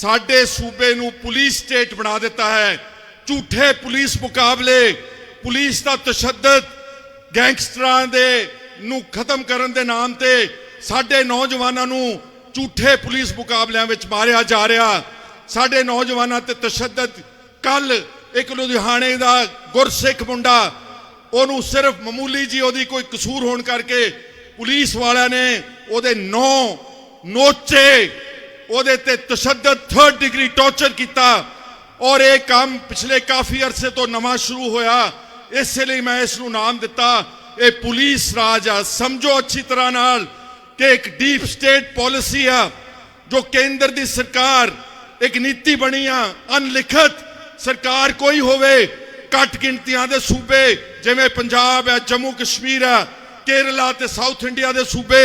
ਸਾਡੇ ਸੂਬੇ ਨੂੰ ਪੁਲਿਸ ਸਟੇਟ ਬਣਾ ਦਿੱਤਾ ਹੈ। ਝੂਠੇ ਪੁਲਿਸ ਮੁਕਾਬਲੇ, ਪੁਲਿਸ ਦਾ ਤਸ਼ੱਦਦ ਗੈਂਗਸਟਰਾਂ ਦੇ ਨੂੰ ਖਤਮ ਕਰਨ ਦੇ ਨਾਮ ਤੇ ਸਾਡੇ ਨੌਜਵਾਨਾਂ ਨੂੰ ਝੂਠੇ ਪੁਲਿਸ ਮੁਕਾਬਲਿਆਂ ਵਿੱਚ ਮਾਰਿਆ ਜਾ ਰਿਹਾ। ਸਾਡੇ ਨੌਜਵਾਨਾਂ ਤੇ ਤਸ਼ੱਦਦ ਕੱਲ ਇੱਕ ਲੁਧਿਆਣੇ ਦਾ ਗੁਰਸਿੱਖ ਮੁੰਡਾ, ਉਹਨੂੰ ਸਿਰਫ ਮਾਮੂਲੀ ਜੀ ਉਹਦੀ ਕੋਈ ਕਸੂਰ ਹੋਣ ਕਰਕੇ ਪੁਲਿਸ ਵਾਲਿਆਂ ਨੇ ਉਹਦੇ ਨੌ ਨੋਚੇ ਉਹਦੇ ਤੇ ਤਸ਼ੱਦਦ 3rd ਡਿਗਰੀ ਟੌਰਚਰ ਕੀਤਾ। ਔਰ ਇਹ ਕੰਮ ਪਿਛਲੇ ਕਾਫੀ ਅਰਸੇ ਤੋਂ ਨਵਾਂ ਸ਼ੁਰੂ ਹੋਇਆ। ਇਸੇ ਲਈ ਮੈਂ ਇਸ ਨੂੰ ਨਾਮ ਦਿੱਤਾ। ਇਹ ਪੁਲਿਸ ਰਾਜ ਆ ਸਮਝੋ ਅੱਛੀ ਤਰ੍ਹਾਂ ਨਾਲ ਕਿ ਇੱਕ ਡੀਪ ਸਟੇਟ ਪਾਲਿਸੀ ਆ, ਜੋ ਕੇਂਦਰ ਦੀ ਸਰਕਾਰ ਇੱਕ ਨੀਤੀ ਬਣੀ ਆ, ਅਨਲਿਖਤ। ਸਰਕਾਰ ਕੋਈ ਹੋਵੇ, ਘੱਟ ਗਿਣਤੀਆਂ ਦੇ ਸੂਬੇ, ਜਿਵੇਂ ਪੰਜਾਬ ਹੈ ਜੰਮੂ ਕਸ਼ਮੀਰ ਹੈ ਕੇਰਲਾ ਤੇ ਸਾਊਥ ਇੰਡੀਆ ਦੇ ਸੂਬੇ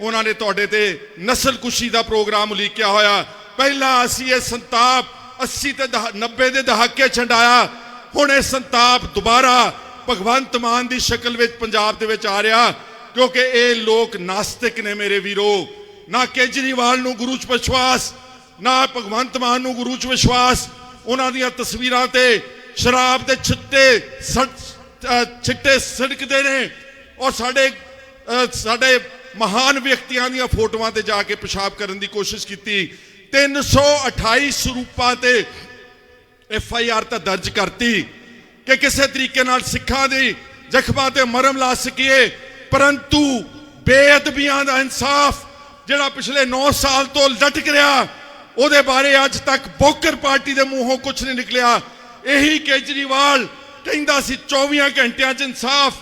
ਉਹਨਾਂ ਨੇ ਤੁਹਾਡੇ ਤੇ ਨਸਲਕੁਸ਼ੀ ਦਾ ਪ੍ਰੋਗਰਾਮ ਉਲੀਕਿਆ ਹੋਇਆ। ਪਹਿਲਾਂ ਅਸੀਂ ਇਹ ਸੰਤਾਪ 80 ਤੇ ਦਹਾ- 90 ਦੇ ਦਹਾਕੇ ਛੰਡਾਇਆ ਹੁਣ ਇਹ ਸੰਤਾਪ ਦੁਬਾਰਾ ਭਗਵੰਤ ਮਾਨ ਦੀ ਸ਼ਕਲ ਵਿੱਚ ਪੰਜਾਬ ਦੇ ਵਿੱਚ ਆ ਰਿਹਾ, ਕਿਉਂਕਿ ਇਹ ਲੋਕ ਨਾਸਤਿਕ ਨੇ ਮੇਰੇ ਵੀਰੋ। ਨਾ ਕੇਜਰੀਵਾਲ ਨੂੰ ਗੁਰੂ ਚ ਵਿਸ਼ਵਾਸ, ਨਾ ਭਗਵੰਤ ਮਾਨ ਨੂੰ ਗੁਰੂ ਚ ਵਿਸ਼ਵਾਸ। ਉਹਨਾਂ ਦੀਆਂ ਤਸਵੀਰਾਂ ਤੇ ਸ਼ਰਾਬ ਦੇ ਛਿੱਟੇ ਸੜ- ਛਿੱਟੇ ਸੜਕਦੇ ਨੇ ਔਰ ਸਾਡੇ ਸਾਡੇ ਮਹਾਨ ਵਿਅਕਤੀਆਂ ਦੀਆਂ ਫੋਟੋਆਂ ਤੇ ਜਾ ਕੇ ਪਿਸ਼ਾਬ ਕਰਨ ਦੀ ਕੋਸ਼ਿਸ਼ ਕੀਤੀ। 328 ਸਰੂਪਾਂ ਤੇ ਐਫ ਆਈ ਆਰ ਤਾਂ ਦਰਜ ਕਰਤੀ ਕਿ ਕਿਸੇ ਤਰੀਕੇ ਨਾਲ ਸਿੱਖਾਂ ਦੀ ਜ਼ਖਮਾਂ ਤੇ ਮਰਮ ਲਾ ਸਕੀਏ, ਪਰੰਤੂ ਬੇਅਦਬੀਆਂ ਦਾ ਇਨਸਾਫ ਜਿਹੜਾ ਪਿਛਲੇ 9 ਸਾਲ ਤੋਂ ਲਟਕ ਰਿਹਾ, ਉਹਦੇ ਬਾਰੇ ਅੱਜ ਤੱਕ ਬੋਕਰ ਪਾਰਟੀ ਦੇ ਮੂੰਹੋਂ ਕੁਝ ਨਹੀਂ ਨਿਕਲਿਆ। ਇਹੀ ਕੇਜਰੀਵਾਲ ਕਹਿੰਦਾ ਸੀ 24 ਘੰਟਿਆਂ 'ਚ ਇਨਸਾਫ।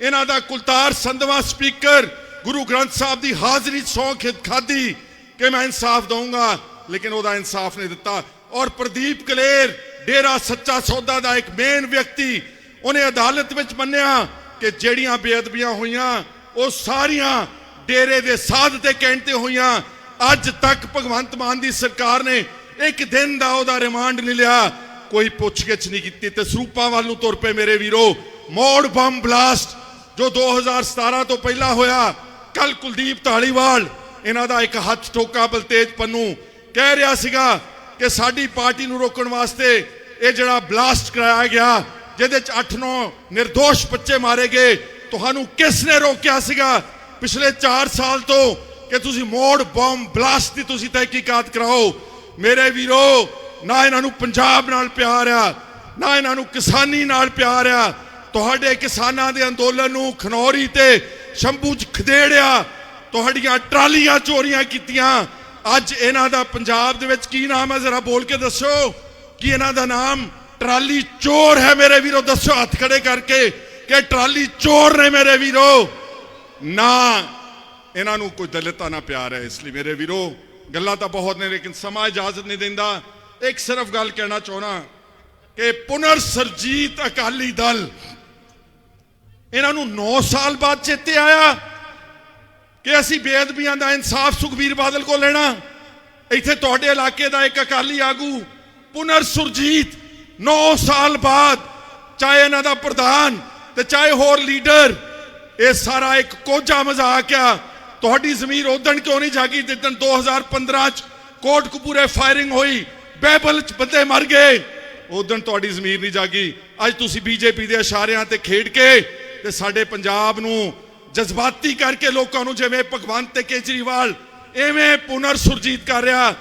ਇਹਨਾਂ ਦਾ ਕੁਲਤਾਰ ਸੰਧਵਾ ਸਪੀਕਰ ਗੁਰੂ ਗ੍ਰੰਥ ਸਾਹਿਬ ਦੀ ਹਾਜ਼ਰੀ ਸੌਂ ਖਾਦੀ ਕਿ ਮੈਂ ਇਨਸਾਫ ਦਊਂਗਾ, ਲੇਕਿਨ ਉਹਦਾ ਇਨਸਾਫ ਨਹੀਂ ਦਿੱਤਾ। ਔਰ ਪ੍ਰਦੀਪ ਕਲੇਰ, ਡੇਰਾ ਸੱਚਾ ਸੌਦਾ ਦਾ ਇੱਕ ਮੇਨ ਵਿਅਕਤੀ, ਉਹਨੇ ਅਦਾਲਤ ਵਿੱਚ ਮੰਨਿਆ ਕਿ ਜਿਹੜੀਆਂ ਬੇਅਦਬੀਆਂ ਹੋਈਆਂ, ਉਹ ਸਾਰੀਆਂ ਡੇਰੇ ਦੇ ਸਾਧ ਤੇ ਕਹਿਣ ਤੇ ਹੋਈਆਂ। ਅੱਜ ਤੱਕ ਭਗਵੰਤ ਮਾਨ ਦੀ ਸਰਕਾਰ ਨੇ ਇੱਕ ਦਿਨ ਦਾ ਉਹਦਾ ਰਿਮਾਂਡ ਨਹੀਂ ਲਿਆ। ਕੋਈ ਪੁੱਛਗਿੱਛ ਨਹੀਂ ਕੀਤੀ ਤੇ ਸਰੂਪਾਂ ਵੱਲ ਨੂੰ ਤੁਰ ਪਏ ਮੇਰੇ ਵੀਰੋ। ਮੋੜ ਬੰਬ ਬਲਾਸਟ, ਜੋ 2017 ਤੋਂ ਪਹਿਲਾਂ ਹੋਇਆ ਕੱਲ ਕੁਲਦੀਪ ਢਾਲੀਵਾਲ ਇਹਨਾਂ ਦਾ ਇੱਕ ਹੱਥ ਠੋਕਾ ਬਲਤੇਜ ਪੰਨੂ ਕਹਿ ਰਿਹਾ ਸੀਗਾ ਕਿ ਸਾਡੀ ਪਾਰਟੀ ਨੂੰ ਰੋਕਣ ਵਾਸਤੇ ਇਹ ਜਿਹੜਾ ਬਲਾਸਟ ਕਰਾਇਆ ਗਿਆ, ਜਿਹਦੇ ਚ 8-9 નિર્ਦੋਸ਼ ਬੱਚੇ ਮਾਰੇ ਗਏ, ਤੁਹਾਨੂੰ ਕਿਸ ਨੇ ਰੋਕਿਆ ਸੀਗਾ ਪਿਛਲੇ 4 ਸਾਲ ਤੋਂ ਕਿ ਤੁਸੀਂ ਮੋੜ ਬੰਬ ਬਲਾਸਟ ਦੀ ਤੁਸੀਂ ਤਹਿਕੀਕਾਤ ਕਰਾਓ? ਮੇਰੇ ਵੀਰੋ, ਨਾ ਇਹਨਾਂ ਨੂੰ ਪੰਜਾਬ ਨਾਲ ਪਿਆਰ ਆ, ਨਾ ਇਹਨਾਂ ਨੂੰ ਕਿਸਾਨੀ ਨਾਲ ਪਿਆਰ ਆ, ਤੁਹਾਡੇ ਕਿਸਾਨਾਂ ਦੇ ਅੰਦੋਲਨ ਨੂੰ ਖਨੌਰੀ ਤੇ ਸ਼ੰਭੂ ਚ ਖਦੇੜਿਆ, ਤੁਹਾਡੀਆਂ ਟਰਾਲੀਆਂ ਚੋਰੀਆਂ ਕੀਤੀਆਂ। ਅੱਜ ਇਹਨਾਂ ਦਾ ਪੰਜਾਬ ਦੇ ਵਿੱਚ ਕੀ ਨਾਮ ਹੈ? ਜ਼ਰਾ ਬੋਲ ਕੇ ਦੱਸੋ ਕੀ ਇਹਨਾਂ ਦਾ ਨਾਮ ਟਰਾਲੀ ਚੋਰ ਹੈ ਮੇਰੇ ਵੀਰੋ। ਦੱਸੋ, ਹੱਥ ਖੜੇ ਕਰਕੇ ਕਿ ਟਰਾਲੀ ਚੋਰ ਨੇ ਮੇਰੇ ਵੀਰੋ। ਨਾ, ਇਹਨਾਂ ਨੂੰ ਕੋਈ ਦਲਿਤਾਂ ਨਾ ਪਿਆਰ ਹੈ ਇਸ ਲਈ ਮੇਰੇ ਵੀਰੋ। ਗੱਲਾਂ ਤਾਂ ਬਹੁਤ ਨੇ, ਲੇਕਿਨ ਸਮਾਂ ਇਜਾਜ਼ਤ ਨਹੀਂ ਦਿੰਦਾ। ਇੱਕ ਸਿਰਫ ਗੱਲ ਕਹਿਣਾ ਚਾਹਣਾ ਕਿ ਪੁਨਰ ਸਰਜੀਤ ਅਕਾਲੀ ਦਲ ਇਹਨਾਂ ਨੂੰ 9 ਸਾਲ ਬਾਅਦ ਚੇਤੇ ਆਇਆ ਕਿ ਅਸੀਂ ਬੇਅਦਬੀਆਂ ਦਾ ਇਨਸਾਫ ਸੁਖਬੀਰ ਬਾਦਲ ਕੋਲ ਲੈਣਾ। ਇੱਥੇ ਤੁਹਾਡੇ ਇਲਾਕੇ ਦਾ ਇੱਕ ਅਕਾਲੀ ਆਗੂ, ਪੁਨਰ ਸੁਰਜੀਤ 9 ਸਾਲ ਬਾਅਦ ਚਾਹੇ ਇਹਨਾਂ ਦਾ ਪ੍ਰਧਾਨ ਤੇ ਚਾਹੇ ਹੋਰ ਲੀਡਰ, ਇਹ ਸਾਰਾ ਇੱਕ ਕੋਝਾ ਮਜ਼ਾਕ ਆ। ਤੁਹਾਡੀ ਜ਼ਮੀਰ ਉਦਣ ਕਿਉਂ ਨਹੀਂ ਜਾਗੀ? ਜਿੱਦਣ 2015 ਚ ਕੋਟਕਪੂਰੇ ਫਾਇਰਿੰਗ ਹੋਈ ਬੈਬਲ ਚ ਬੰਦੇ ਮਰ ਗਏ। ਉਦਣ ਤੁਹਾਡੀ ਜ਼ਮੀਰ ਨਹੀਂ ਜਾਗੀ। ਅੱਜ ਤੁਸੀਂ ਬੀਜੇਪੀ ਦੇ ਇਸ਼ਾਰਿਆਂ ਤੇ ਖੇਡ ਕੇ ਤੇ ਸਾਡੇ ਪੰਜਾਬ ਨੂੰ ਜਜ਼ਬਾਤੀ ਕਰਕੇ ਲੋਕਾਂ ਨੂੰ ਜਿਵੇਂ ਭਗਵੰਤ ਤੇ ਕੇਜਰੀਵਾਲ ਐਵੇਂ ਪੁਨਰ ਸੁਰਜੀਤ ਕਰ ਰਿਹਾ